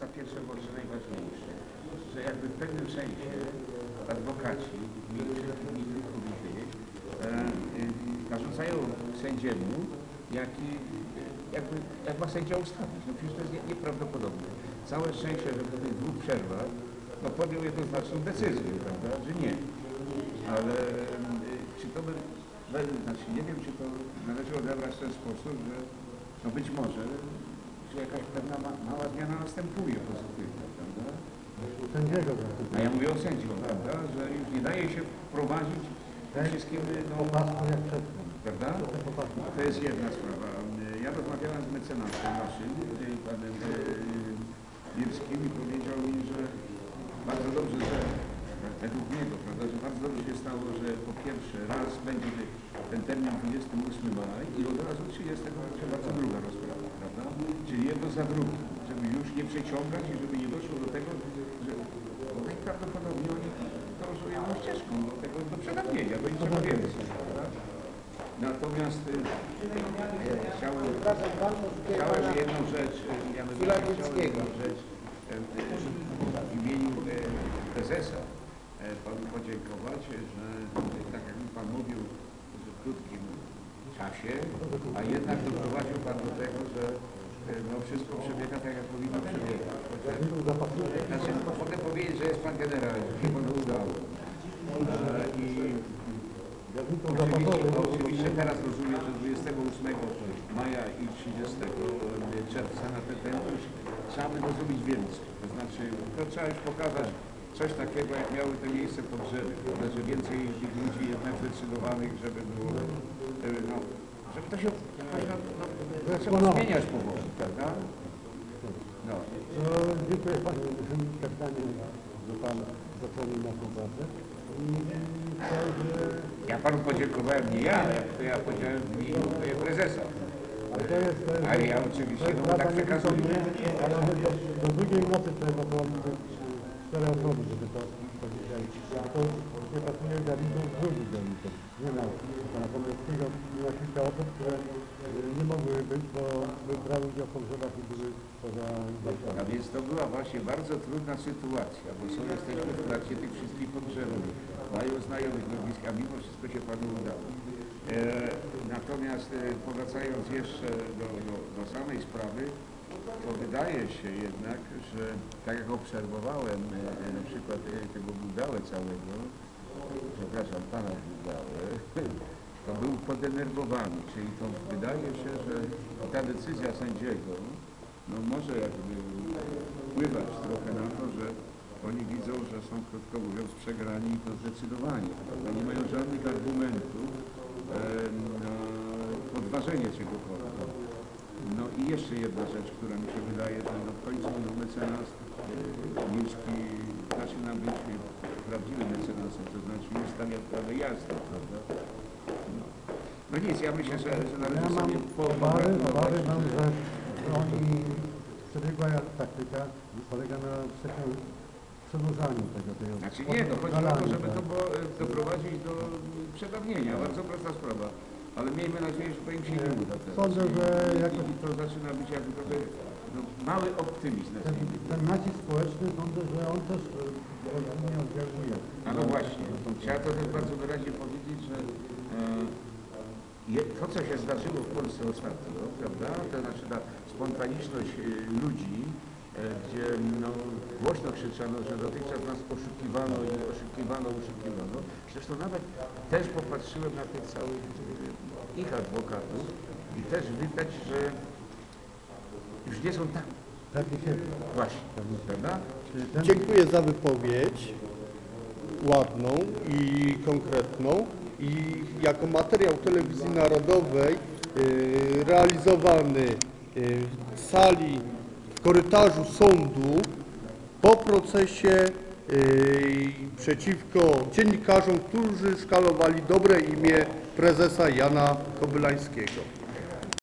za pierwsze może najważniejsze, że jakby w pewnym sensie adwokaci milczych i wychowitych e, narzucają sędziemu, jaki, jakby, jak ma sędzia ustawić. No przecież to jest nie- nieprawdopodobne. Całe szczęście, że po tych dwóch przerwach no, podjął jednoznaczną decyzję, prawda, że nie. Ale y, czy to by, znaczy nie wiem, czy to należy odebrać w ten sposób, że no być może, że jakaś pewna ma, mała zmiana następuje pozytywna, prawda? Sędziego A ja mówię o sędziom, prawda, że już nie daje się wprowadzić tym wszystkim, no, po prawda? Po. To jest jedna sprawa. Ja rozmawiałem z mecenasem naszym, panem y, Birskim i powiedział mi, że bardzo dobrze, że według niego, prawda, że bardzo dobrze się stało, że po pierwsze raz będzie ten termin 28 maj i od razu 30 trzeba co druga rozprawa, prawda? Czyli jedno za żeby już nie przeciągać i żeby nie doszło do tego, że bo najprawdopodobniej oni dążą jedną ścieżką do tego, do przedawnienia, do niczego więcej, prawda? Natomiast y, e, chciałem, chciałem jedną rzecz, y, mianowicie chciałem jedną rzecz e, e, w imieniu e, prezesa e, panu podziękować, że e, tak jak mi pan mówił, że w krótkim czasie, a jednak doprowadził pan do tego, że e, no, wszystko przebiega tak, jak powinno przebiegać. Znaczy, no, mogę powiedzieć, że jest pan generał, się panu udało. I oczywiście, oczywiście teraz rozumiem, że 28 maja i 30 czerwca na ten temat już trzeba by to zrobić więcej. To znaczy, to trzeba już pokazać coś takiego, jak miały te miejsce pogrzeby, prawda, że więcej tych ludzi jednak zdecydowanych, żeby było, e, no, żeby to się no, no, zmieniać powoli, prawda? No. No, dziękuję panu kapitanie, że pan zapełnił naszą pracę. Ja panu podziękowałem, nie ja, ale to ja powiedziałem w imieniu prezesa. Ale ja oczywiście no, tak przekazuję. ale do, drugiej nocy trzeba było liczyć cztery osoby, żeby to, to dzisiaj. A to nie pasuje garnitur z drugich garnitur. Nie ma pana Pomorskiego, nie ma kilka osób, które y, nie mogły być, bo udział w pogrzebach i były poza A więc to była właśnie bardzo trudna sytuacja, bo są jesteśmy w trakcie tych wszystkich pogrzebów, mają znajomych nazwisk, a mimo wszystko się Panu udało. E, natomiast e, powracając jeszcze do, do, do samej sprawy, to wydaje się jednak, że tak jak obserwowałem e, na przykład e, tego Budałę całego, przepraszam, Pana Budałę, to był podenerwowany, czyli to wydaje się, że ta decyzja sędziego no może jakby wpływać trochę na to, że oni widzą, że są krótko mówiąc przegrani i to zdecydowanie, prawda? Nie mają żadnych argumentów e, na podważenie czegokolwiek. No i jeszcze jedna rzecz, która mi się wydaje, że no w końcu no, mecenas e, Milski zaczyna być prawdziwym mecenasem, to znaczy już stawia sprawę jasno, prawda? No. nic, ja myślę, że, że należy Ja mam sobie obawy, obawy mam, że oni przebiegła taktyka polega na przedłużaniu tego, tego Znaczy nie, no chodzi o to, żeby to tak. było, e, doprowadzić do przedawnienia. Bardzo prosta sprawa. Ale miejmy nadzieję, że to im się nie uda teraz. Sądzę, że I, jakoś- i to zaczyna być jakby trochę no, mały optymizm. Ten, ten nacisk społeczny sądzę, że on też e, pozytywnie oddziałuje. A no właśnie, trzeba to też bardzo wyraźnie powiedzieć, że e, to, co się zdarzyło w Polsce ostatnio, prawda, to znaczy ta spontaniczność e, ludzi, e, gdzie no, głośno krzyczano, że dotychczas nas oszukiwano i oszukiwano, oszukiwano. Zresztą nawet też popatrzyłem na tych całych e, ich adwokatów i też widać, że już nie są tak Pewnie się. właśnie, prawda? Dziękuję za wypowiedź ładną i konkretną i jako materiał telewizji narodowej y, realizowany y, w sali, w korytarzu sądu po procesie y, przeciwko dziennikarzom, którzy szkalowali dobre imię prezesa Jana Kobylańskiego.